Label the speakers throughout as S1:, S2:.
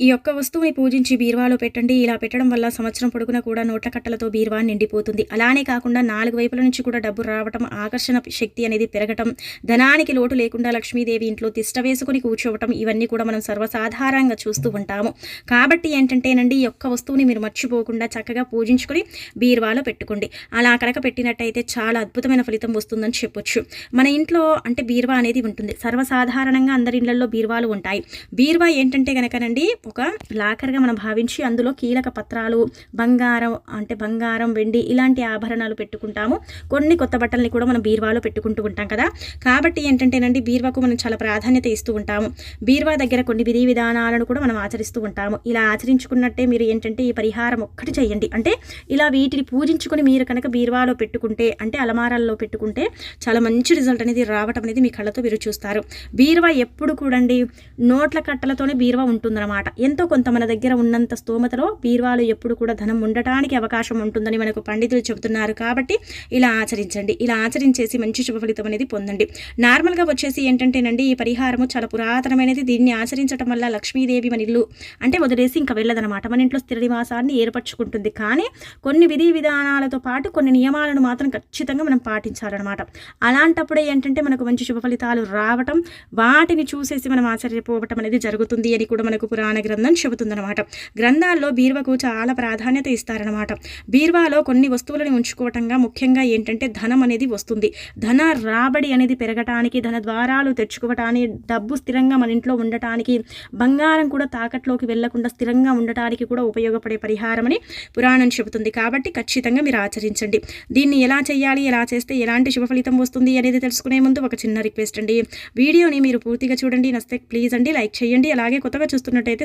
S1: ఈ యొక్క వస్తువుని పూజించి బీరువాలో పెట్టండి. ఇలా పెట్టడం వల్ల సంవత్సరం పొడుగున కూడా నోట్ల కట్టలతో బీరువా నిండిపోతుంది. అలానే కాకుండా నాలుగు వైపుల నుంచి కూడా డబ్బు రావటం ఆకర్షణ శక్తి అనేది పెరగటం ధనానికి లోటు లేకుండా లక్ష్మీదేవి ఇంట్లో తిష్ట వేసుకుని కూర్చోవటం ఇవన్నీ కూడా మనం సర్వసాధారణంగా చూస్తూ ఉంటాము. కాబట్టి ఏంటంటేనండి ఈ యొక్క వస్తువుని మీరు మర్చిపోకుండా చక్కగా పూజించుకొని బీరువాలో పెట్టుకోండి. అలా కనుక పెట్టినట్టయితే చాలా అద్భుతమైన ఫలితం వస్తుందని చెప్పొచ్చు. మన ఇంట్లో అంటే బీరువా అనేది ఉంటుంది. సర్వసాధారణంగా అందరి ఇళ్ళలో బీరువాలు ఉంటాయి. బీరువా ఏంటంటే కనుకనండి ఒక లాకర్గా మనం భావించి అందులో కీలక పత్రాలు బంగారం అంటే బంగారం వెండి ఇలాంటి ఆభరణాలు పెట్టుకుంటాము. కొన్ని కొత్త బట్టల్ని కూడా మనం బీర్వాలో పెట్టుకుంటూ ఉంటాం కదా. కాబట్టి ఏంటంటేనండి బీరువాకు మనం చాలా ప్రాధాన్యత ఇస్తూ ఉంటాము. బీరువా దగ్గర కొన్ని విధి విధానాలను కూడా మనం ఆచరిస్తూ ఉంటాము. ఇలా ఆచరించుకున్నట్టే మీరు ఏంటంటే ఈ పరిహారం ఒక్కటి చేయండి. అంటే ఇలా వీటిని పూజించుకొని మీరు కనుక బీరువాలో పెట్టుకుంటే అంటే అలమారాల్లో పెట్టుకుంటే చాలా మంచి రిజల్ట్ అనేది రావటం అనేది మీ కళ్ళతో మీరు చూస్తారు. బీరువా ఎప్పుడు కూడండి నోట్ల కట్టలతోనే బీరువా ఉంటుందన్నమాట. ఎంతో కొంత మన దగ్గర ఉన్నంత స్తోమతలో బీర్వాలు ఎప్పుడు కూడా ధనం ఉండటానికి అవకాశం ఉంటుందని మనకు పండితులు చెబుతున్నారు. కాబట్టి ఇలా ఆచరించండి. ఇలా ఆచరించేసి మంచి శుభ ఫలితం అనేది పొందండి. నార్మల్గా వచ్చేసి ఏంటంటేనండి ఈ పరిహారము చాలా పురాతనమైనది. దీన్ని ఆచరించడం వల్ల లక్ష్మీదేవి మన ఇల్లు అంటే వదిలేసి ఇంకా వెళ్ళదనమాట మన ఇంట్లో స్థిర నివాసాన్ని ఏర్పరచుకుంటుంది. కానీ కొన్ని విధి విధానాలతో పాటు కొన్ని నియమాలను మాత్రం ఖచ్చితంగా మనం పాటించాలన్నమాట. అలాంటప్పుడే ఏంటంటే మనకు మంచి శుభ ఫలితాలు రావటం వాటిని చూసేసి మనం ఆశ్చర్యపోవటం అనేది జరుగుతుంది అని కూడా మనకు పురాణ గ్రంథం చెబుతుందన్నమాట. గ్రంథాల్లో బీరువకు చాలా ప్రాధాన్యత ఇస్తారనమాట బీర్వాలో కొన్ని వస్తువులను ఉంచుకోవటంగా ముఖ్యంగా ఏంటంటే ధనం అనేది వస్తుంది. ధన రాబడి అనేది పెరగటానికి ధన ద్వారాలు తెచ్చుకోవటానికి డబ్బు స్థిరంగా మన ఇంట్లో ఉండటానికి బంగారం కూడా తాకట్లోకి వెళ్ళకుండా స్థిరంగా ఉండటానికి కూడా ఉపయోగపడే పరిహారం అని పురాణం చెబుతుంది. కాబట్టి ఖచ్చితంగా మీరు ఆచరించండి. దీన్ని ఎలా చేయాలి ఎలా చేస్తే ఎలాంటి శుభ ఫలితం వస్తుంది అనేది తెలుసుకునే ముందు ఒక చిన్న రిక్వెస్ట్ అండి. వీడియోని మీరు పూర్తిగా చూడండి. నస్తే ప్లీజ్ అండి లైక్ చేయండి. అలాగే కొత్తగా చూస్తున్నట్టయితే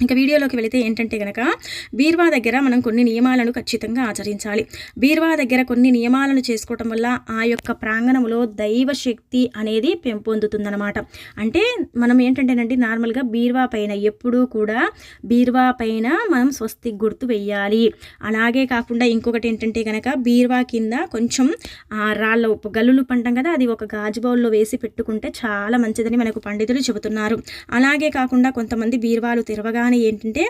S1: ఇంకా వీడియోలోకి వెళితే ఏంటంటే కనుక బీర్వా దగ్గర మనం కొన్ని నియమాలను ఖచ్చితంగా ఆచరించాలి. బీర్వా దగ్గర కొన్ని నియమాలను చేసుకోవటం వల్ల ఆ యొక్క ప్రాంగణంలో దైవ శక్తి అనేది పెంపొందుతుందన్నమాట. అంటే మనం ఏంటంటేనండి నార్మల్గా బీర్వా పైన ఎప్పుడూ కూడా బీర్వా పైన మనం స్వస్తి గుర్తు వెయ్యాలి. అలాగే కాకుండా ఇంకొకటి ఏంటంటే కనుక బీర్వా కింద కొంచెం ఆ రాళ్ళ ఉప్పు గల్లులు పంటాం కదా అది ఒక గాజు బౌల్లో వేసి పెట్టుకుంటే చాలా మంచిదని మనకు పండితులు చెబుతున్నారు. అలాగే కాకుండా కొంతమంది బీర్వాలు తెరవగా కానీ ఏంటంటే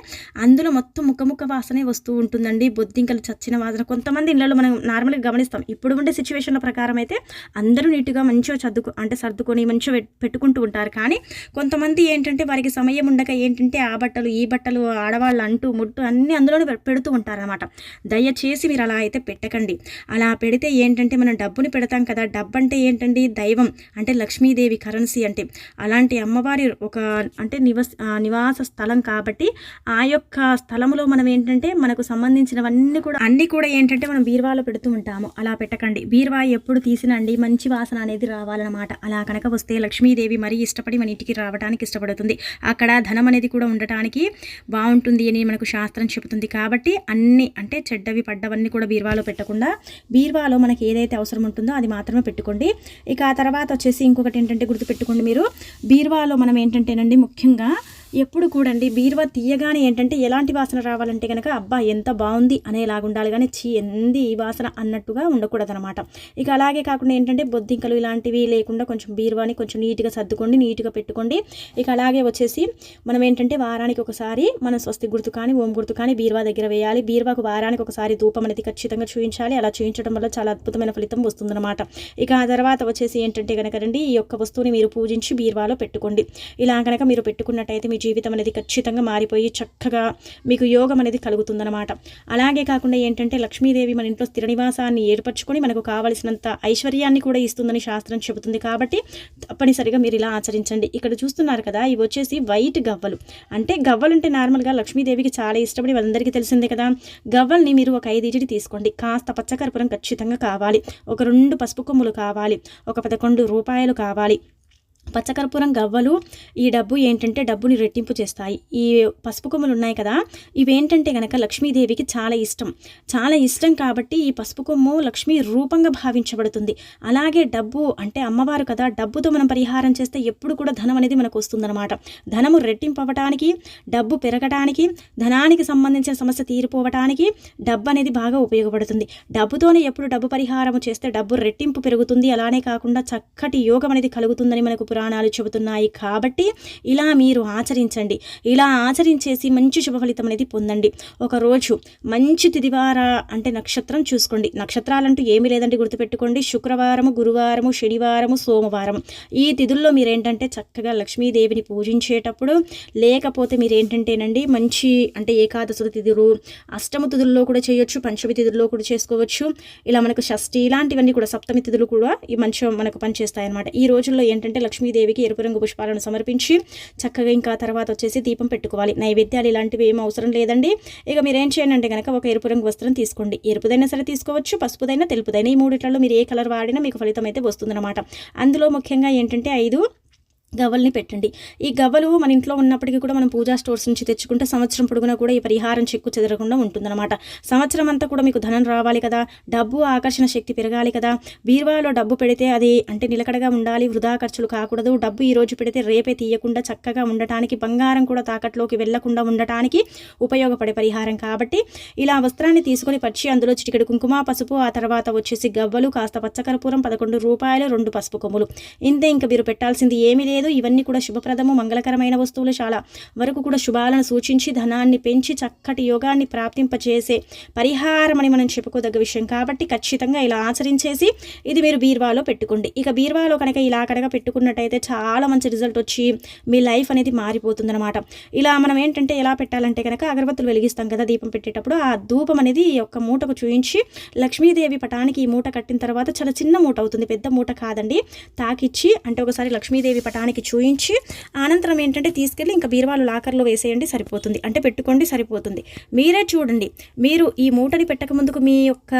S1: అందులో మొత్తం ముఖముఖ వాసనే వస్తూ ఉంటుందండి. బొద్దింకలు చచ్చిన వాసన. కొంతమంది ఇళ్ళలో మనం నార్మల్గా గమనిస్తాం. ఇప్పుడు ఉండే సిచ్యువేషన్ల ప్రకారం అయితే అందరూ నీట్గా మంచిగా చదువుకు అంటే సర్దుకొని మంచిగా పెట్టుకుంటూ ఉంటారు. కానీ కొంతమంది ఏంటంటే వారికి సమయం ఉండక ఏంటంటే ఆ బట్టలు ఈ బట్టలు ఆడవాళ్ళు అంటూ ముట్టు అన్నీ అందులోనే పెడుతూ ఉంటారనమాట దయచేసి మీరు అలా అయితే పెట్టకండి. అలా పెడితే ఏంటంటే మనం డబ్బుని పెడతాం కదా. డబ్బు అంటే ఏంటండి? దైవం అంటే లక్ష్మీదేవి కరెన్సీ అంటే. అలాంటి అమ్మవారి ఒక అంటే నివస నివాస స్థలం కాబట్టి కాబట్టి ఆ యొక్క స్థలంలో మనం ఏంటంటే మనకు సంబంధించినవన్నీ కూడా అన్నీ కూడా ఏంటంటే మనం బీర్వాలో పెడుతూ ఉంటాము. అలా పెట్టకండి. బీర్వా ఎప్పుడు తీసినండి మంచి వాసన అనేది రావాలన్నమాట. అలా కనుక వస్తే లక్ష్మీదేవి మరీ ఇష్టపడి మన ఇంటికి రావడానికి ఇష్టపడుతుంది. అక్కడ ధనం అనేది కూడా ఉండటానికి బాగుంటుంది అని మనకు శాస్త్రం చెబుతుంది. కాబట్టి అన్ని అంటే చెడ్డవి పడ్డవన్నీ కూడా బీర్వాలో పెట్టకుండా బీర్వాలో మనకి ఏదైతే అవసరం ఉంటుందో అది మాత్రమే పెట్టుకోండి. ఇక ఆ తర్వాత వచ్చేసి ఇంకొకటి ఏంటంటే గుర్తుపెట్టుకోండి మీరు. బీర్వాలో మనం ఏంటంటేనండి ముఖ్యంగా ఎప్పుడు కూడండి బీరువా తీయగానే ఏంటంటే ఎలాంటి వాసన రావాలంటే కనుక అబ్బా ఎంత బాగుంది అనేలాగా ఉండాలి కానీ చీ ఎంది ఈ వాసన అన్నట్టుగా ఉండకూడదనమాట ఇక అలాగే కాకుండా ఏంటంటే బొద్దింకలు ఇలాంటివి లేకుండా కొంచెం బీరువాని కొంచెం నీట్గా సర్దుకోండి నీట్గా పెట్టుకోండి. ఇక అలాగే వచ్చేసి మనం ఏంటంటే వారానికి ఒకసారి మనం స్వస్తి గుర్తు కానీ ఓం గుర్తు కానీ బీరువా దగ్గర వేయాలి. బీరువాకు వారానికి ఒకసారి ధూపం అనేది ఖచ్చితంగా చూపించాలి అలా చూపించడం వల్ల చాలా అద్భుతమైన ఫలితం వస్తుందన్నమాట. ఇక ఆ తర్వాత వచ్చేసి ఏంటంటే కనుక రండి ఈ యొక్క వస్తువుని మీరు పూజించి బీరువాలో పెట్టుకోండి. ఇలా కనుక మీరు పెట్టుకున్నట్టయితే మీ జీవితం అనేది ఖచ్చితంగా మారిపోయి చక్కగా మీకు యోగం అనేది కలుగుతుందనమాట అలాగే కాకుండా ఏంటంటే లక్ష్మీదేవి మన ఇంట్లో స్థిర నివాసాన్ని ఏర్పరచుకొని మనకు కావలసినంత ఐశ్వర్యాన్ని కూడా ఇస్తుందని శాస్త్రం చెబుతుంది కాబట్టి తప్పనిసరిగా మీరు ఇలా ఆచరించండి. ఇక్కడ చూస్తున్నారు కదా ఇవి వచ్చేసి వైట్ గవ్వలు. అంటే గవ్వలు అంటే నార్మల్గా లక్ష్మీదేవికి చాలా ఇష్టపడి వాళ్ళందరికీ తెలిసిందే కదా. గవ్వల్ని మీరు ఒక ఐదీజిడి తీసుకోండి. కాస్త పచ్చకర్పూరం ఖచ్చితంగా కావాలి. ఒక రెండు పసుపు కొమ్ములు కావాలి. ఒక పదకొండు రూపాయలు కావాలి. పచ్చకర్పూరం గవ్వలు ఈ డబ్బు ఏంటంటే డబ్బుని రెట్టింపు చేస్తాయి. ఈ పసుపు కొమ్ములు ఉన్నాయి కదా ఇవేంటంటే కనుక లక్ష్మీదేవికి చాలా ఇష్టం. చాలా ఇష్టం కాబట్టి ఈ పసుపు కొమ్ము లక్ష్మీ రూపంగా భావించబడుతుంది. అలాగే డబ్బు అంటే అమ్మవారు కదా డబ్బుతో మనం పరిహారం చేస్తే ఎప్పుడు కూడా ధనం అనేది మనకు వస్తుందన్నమాట. ధనము రెట్టింపు అవ్వటానికి డబ్బు పెరగటానికి ధనానికి సంబంధించిన సమస్య తీరిపోవటానికి డబ్బు అనేది బాగా ఉపయోగపడుతుంది. డబ్బుతోనే ఎప్పుడు డబ్బు పరిహారం చేస్తే డబ్బు రెట్టింపు పెరుగుతుంది. అలానే కాకుండా చక్కటి యోగం అనేది కలుగుతుందని మనకు పురాణాలు చెబుతున్నాయి కాబట్టి ఇలా మీరు ఆచరించండి. ఇలా ఆచరించేసి మంచి శుభ ఫలితం అనేది పొందండి. ఒకరోజు మంచి తిదివార అంటే నక్షత్రం చూసుకోండి. నక్షత్రాలంటూ ఏమీ లేదండి గుర్తుపెట్టుకోండి. శుక్రవారము గురువారము శనివారము సోమవారం. ఈ తిథుల్లో మీరేంటంటే చక్కగా లక్ష్మీదేవిని పూజించేటప్పుడు లేకపోతే మీరేంటంటేనండి మంచి అంటే ఏకాదశుల తిథులు అష్టమ తిథుల్లో కూడా చేయొచ్చు పంచమి తిథుల్లో కూడా చేసుకోవచ్చు. ఇలా మనకు షష్ఠి ఇలాంటివన్నీ కూడా సప్తమి తిథులు కూడా ఈ మంచి మనకు పనిచేస్తాయి అనమాట ఈ రోజుల్లో ఏంటంటే లక్ష్మీదేవికి ఎరుపు రంగు పుష్పాలను సమర్పించి చక్కగా ఇంకా తర్వాత వచ్చేసి దీపం పెట్టుకోవాలి. నైవేద్యాలు ఇలాంటివి ఏం అవసరం లేదండి. ఇక మీరు ఏం చేయండి అంటే కనుక ఒక ఎరుపు రంగు వస్త్రం తీసుకోండి. ఎరుపుదైనా సరే తీసుకోవచ్చు పసుపుదైనా తెలుపుదైనా ఈ మూడిట్లలో మీరు ఏ కలర్ వాడినా మీకు ఫలితం అయితే వస్తుందన్నమాట. అందులో ముఖ్యంగా ఏంటంటే ఐదు గవ్వల్ని పెట్టండి. ఈ గవ్వలు మన ఇంట్లో ఉన్నప్పటికీ కూడా మనం పూజా స్టోర్స్ నుంచి తెచ్చుకుంటే సంవత్సరం పొడుగునా కూడా ఈ పరిహారం చెక్కు చెదరకుండా ఉంటుందన్నమాట. సంవత్సరం అంతా కూడా మీకు ధనం రావాలి కదా డబ్బు ఆకర్షణ శక్తి పెరగాలి కదా. బీరువాలో డబ్బు పెడితే అది అంటే నిలకడగా ఉండాలి వృధా ఖర్చులు కాకూడదు. డబ్బు ఈ రోజు పెడితే రేపే తీయకుండా చక్కగా ఉండటానికి బంగారం కూడా తాకట్లోకి వెళ్ళకుండా ఉండటానికి ఉపయోగపడే పరిహారం కాబట్టి ఇలా వస్త్రాన్ని తీసుకొని పచ్చి అందులో చిటికెడు కుంకుమ పసుపు ఆ తర్వాత వచ్చేసి గవ్వలు కాస్త పచ్చకర్పూరం పదకొండు రూపాయలు రెండు పసుపు కొమ్ములు. ఇంతే ఇంకా మీరు పెట్టాల్సింది ఏమీ లేదు. లేదు. ఇవన్నీ కూడా శుభప్రదము మంగళకరమైన వస్తువులు చాలా వరకు కూడా శుభాలను సూచించి ధనాన్ని పెంచి చక్కటి యోగాన్ని ప్రాప్తింపచేసే పరిహారం అని మనం చెప్పుకోదగ్గ విషయం. కాబట్టి ఖచ్చితంగా ఇలా ఆచరించేసి ఇది మీరు బీర్వాలో పెట్టుకోండి. ఇక బీర్వాలో కనుక ఇలా కనుక పెట్టుకున్నట్టయితే చాలా మంచి రిజల్ట్ వచ్చి మీ లైఫ్ అనేది మారిపోతుందన్నమాట. ఇలా మనం ఏంటంటే ఎలా పెట్టాలంటే కనుక అగరబత్తులు వెలిగిస్తాం కదా దీపం పెట్టేటప్పుడు. ఆ ధూపం అనేది ఒక మూటకు చూయించి లక్ష్మీదేవి పటానికి ఈ మూట కట్టిన తర్వాత చాలా చిన్న మూట అవుతుంది. పెద్ద మూట కాదండి. తాకిచ్చి అంటే ఒకసారి లక్ష్మీదేవి పటానికి మనకి చూయించి అనంతరం ఏంటంటే తీసుకెళ్ళి ఇంకా బీరువాలు లాకర్లో వేసేయండి సరిపోతుంది. అంటే పెట్టుకోండి సరిపోతుంది. మీరే చూడండి. మీరు ఈ మూటని పెట్టక ముందుకు మీ యొక్క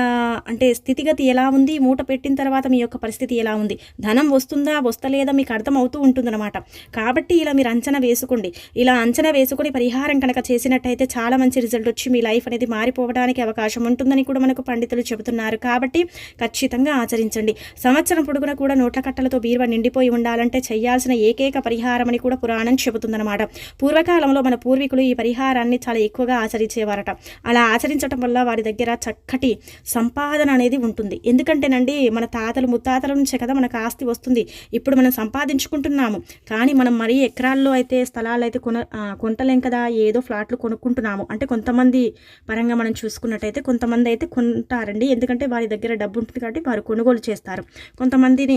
S1: అంటే స్థితిగతి ఎలా ఉంది? మూట పెట్టిన తర్వాత మీ యొక్క పరిస్థితి ఎలా ఉంది? ధనం వస్తుందా వస్తలేదా మీకు అర్థం అవుతూ ఉంటుందన్నమాట. కాబట్టి ఇలా మీరు అంచనా వేసుకోండి. ఇలా అంచనా వేసుకొని పరిహారం కనుక చేసినట్టయితే చాలా మంచి రిజల్ట్ వచ్చి మీ లైఫ్ అనేది మారిపోవడానికి అవకాశం ఉంటుందని కూడా మనకు పండితులు చెబుతున్నారు. కాబట్టి ఖచ్చితంగా ఆచరించండి. సంవత్సరం పొడుగున కూడా నోట్ల కట్టలతో బీరువా నిండిపోయి ఉండాలంటే చేయాల్సిన ఏకైక పరిహారం అని కూడా పురాణం చెబుతుందన్నమాట. పూర్వకాలంలో మన పూర్వీకులు ఈ పరిహారాన్ని చాలా ఎక్కువగా ఆచరించేవారట. అలా ఆచరించడం వల్ల వారి దగ్గర చక్కటి సంపాదన అనేది ఉంటుంది. ఎందుకంటేనండి మన తాతలు ముత్తాతల నుంచే కదా మనకు ఆస్తి వస్తుంది. ఇప్పుడు మనం సంపాదించుకుంటున్నాము. కానీ మనం మరీ ఎకరాల్లో అయితే స్థలాలు అయితే కొన కొంటలేం కదా. ఏదో ఫ్లాట్లు కొనుక్కుంటున్నాము. అంటే కొంతమంది పరంగా మనం చూసుకున్నట్టయితే కొంతమంది అయితే కొంటారండి. ఎందుకంటే వారి దగ్గర డబ్బు ఉంటుంది కాబట్టి వారు కొనుగోలు చేస్తారు. కొంతమందిని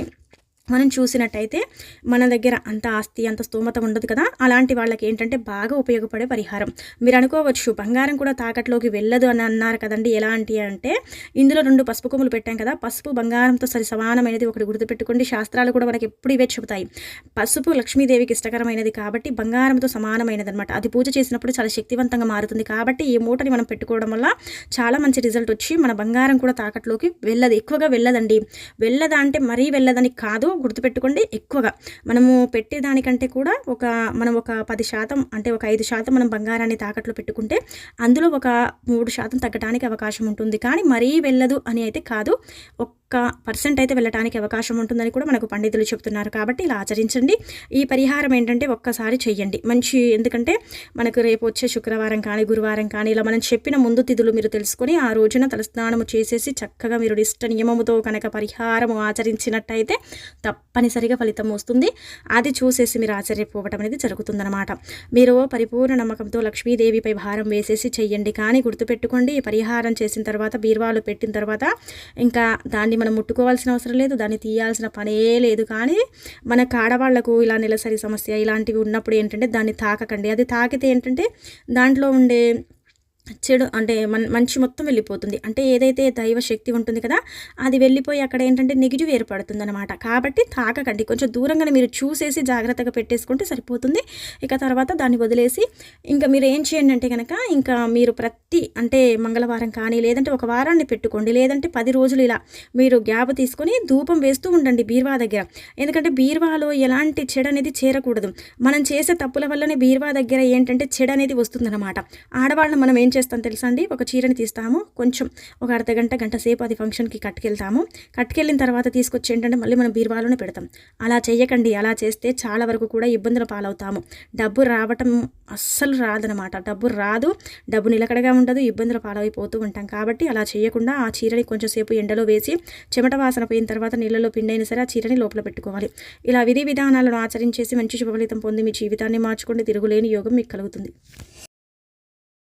S1: మనం చూసినట్టయితే మన దగ్గర అంత ఆస్తి అంత స్తోమత ఉండదు కదా. అలాంటి వాళ్ళకి ఏంటంటే బాగా ఉపయోగపడే పరిహారం. మీరు అనుకోవచ్చు బంగారం కూడా తాకట్లోకి వెళ్ళదు అని అన్నారు కదండి. ఎలాంటి అంటే ఇందులో రెండు పసుపు కొమ్ములు పెట్టాం కదా. పసుపు బంగారంతో సరి సమానమైనది ఒకటి గుర్తుపెట్టుకోండి. శాస్త్రాలు కూడా మనకి ఎప్పుడు ఇవే చెబుతాయి. పసుపు లక్ష్మీదేవికి ఇష్టకరమైనది కాబట్టి బంగారంతో సమానమైనది అనమాట అది పూజ చేసినప్పుడు చాలా శక్తివంతంగా మారుతుంది కాబట్టి ఈ మూటని మనం పెట్టుకోవడం వల్ల చాలా మంచి రిజల్ట్ వచ్చి మన బంగారం కూడా తాకట్లోకి వెళ్ళదు ఎక్కువగా వెళ్ళదండి. వెళ్ళదా అంటే మరీ వెళ్ళదని కాదు గుర్తుపెట్టుకోండి ఎక్కువగా. మనము పెట్టేదానికంటే కూడా ఒక మనం ఒక పది శాతం అంటే ఒక ఐదు శాతం మనం బంగారాన్ని తాకట్లో పెట్టుకుంటే అందులో ఒక మూడు శాతం తగ్గడానికి అవకాశం ఉంటుంది. కానీ మరీ వెళ్ళదు అని అయితే కాదు. ఒక్క పర్సెంట్ అయితే వెళ్ళటానికి అవకాశం ఉంటుందని కూడా మనకు పండితులు చెప్తున్నారు. కాబట్టి ఇలా ఆచరించండి. ఈ పరిహారం ఏంటంటే ఒక్కసారి చెయ్యండి. మంచి ఎందుకంటే మనకు రేపు వచ్చే శుక్రవారం కానీ గురువారం కానీ ఇలా మనం చెప్పిన ముందు తిథులు మీరు తెలుసుకొని ఆ రోజున తలస్నానము చేసేసి చక్కగా మీరు ఇష్ట నియమముతో కనుక పరిహారము ఆచరించినట్టయితే తప్పనిసరిగా ఫలితం వస్తుంది. అది చూసేసి మీరు ఆశ్చర్యపోవటం అనేది జరుగుతుందన్నమాట. మీరు పరిపూర్ణ నమ్మకంతో లక్ష్మీదేవిపై భారం వేసేసి చెయ్యండి. కానీ గుర్తుపెట్టుకోండి పరిహారం చేసిన తర్వాత బీర్వాలు పెట్టిన తర్వాత ఇంకా దాన్ని మనం ముట్టుకోవాల్సిన అవసరం లేదు దాన్ని తీయాల్సిన పనే లేదు. కానీ మన కాడవాళ్ళకు ఇలా నెలసరి సమస్య ఇలాంటివి ఉన్నప్పుడు ఏంటంటే దాన్ని తాకకండి. అది తాకితే ఏంటంటే దాంట్లో ఉండే చెడు అంటే మన్ మంచి మొత్తం వెళ్ళిపోతుంది. అంటే ఏదైతే దైవ శక్తి ఉంటుంది కదా అది వెళ్ళిపోయి అక్కడ ఏంటంటే నెగిటివ్ ఏర్పడుతుంది అనమాట కాబట్టి తాకకండి. కొంచెం దూరంగానే మీరు చూసేసి జాగ్రత్తగా పెట్టేసుకుంటే సరిపోతుంది. ఇక తర్వాత దాన్ని వదిలేసి ఇంకా మీరు ఏం చేయండి అంటే కనుక ఇంకా మీరు ప్రతి అంటే మంగళవారం కానీ లేదంటే ఒక వారాన్ని పెట్టుకోండి. లేదంటే పది రోజులు ఇలా మీరు గ్యాప్ తీసుకొని ధూపం వేస్తూ ఉండండి బీర్వా దగ్గర. ఎందుకంటే బీర్వాలో ఎలాంటి చెడు అనేది చేరకూడదు. మనం చేసే తప్పుల వల్లనే బీర్వా దగ్గర ఏంటంటే చెడు అనేది వస్తుందన్నమాట. ఆడవాళ్ళని మనం ఏం చేస్తాం తెలుసా అండి ఒక చీరని తీస్తాము. కొంచెం ఒక అర్ధ గంట గంట సేపు అది ఫంక్షన్కి కట్టుకెళ్తాము. కట్టుకెళ్ళిన తర్వాత తీసుకొచ్చి ఏంటంటే మళ్ళీ మనం బీరువాలోనే పెడతాం. అలా చేయకండి అలా చేస్తే చాలా వరకు కూడా ఇబ్బందుల పాలవుతాము. డబ్బు రావటం అస్సలు రాదనమాట డబ్బు రాదు. డబ్బు నిలకడగా ఉండదు. ఇబ్బందుల పాలైపోతూ ఉంటాం కాబట్టి అలా చేయకుండా ఆ చీరని కొంచెం సేపు ఎండలో వేసి చెమట వాసన పోయిన తర్వాత నీళ్ళలో పిండైనా సరే ఆ చీరని లోపల పెట్టుకోవాలి. ఇలా విధి విధానాలను ఆచరించేసి మంచి శుభ ఫలితం పొంది మీ జీవితాన్ని మార్చుకోండి. తిరుగులేని యోగం మీకు కలుగుతుంది.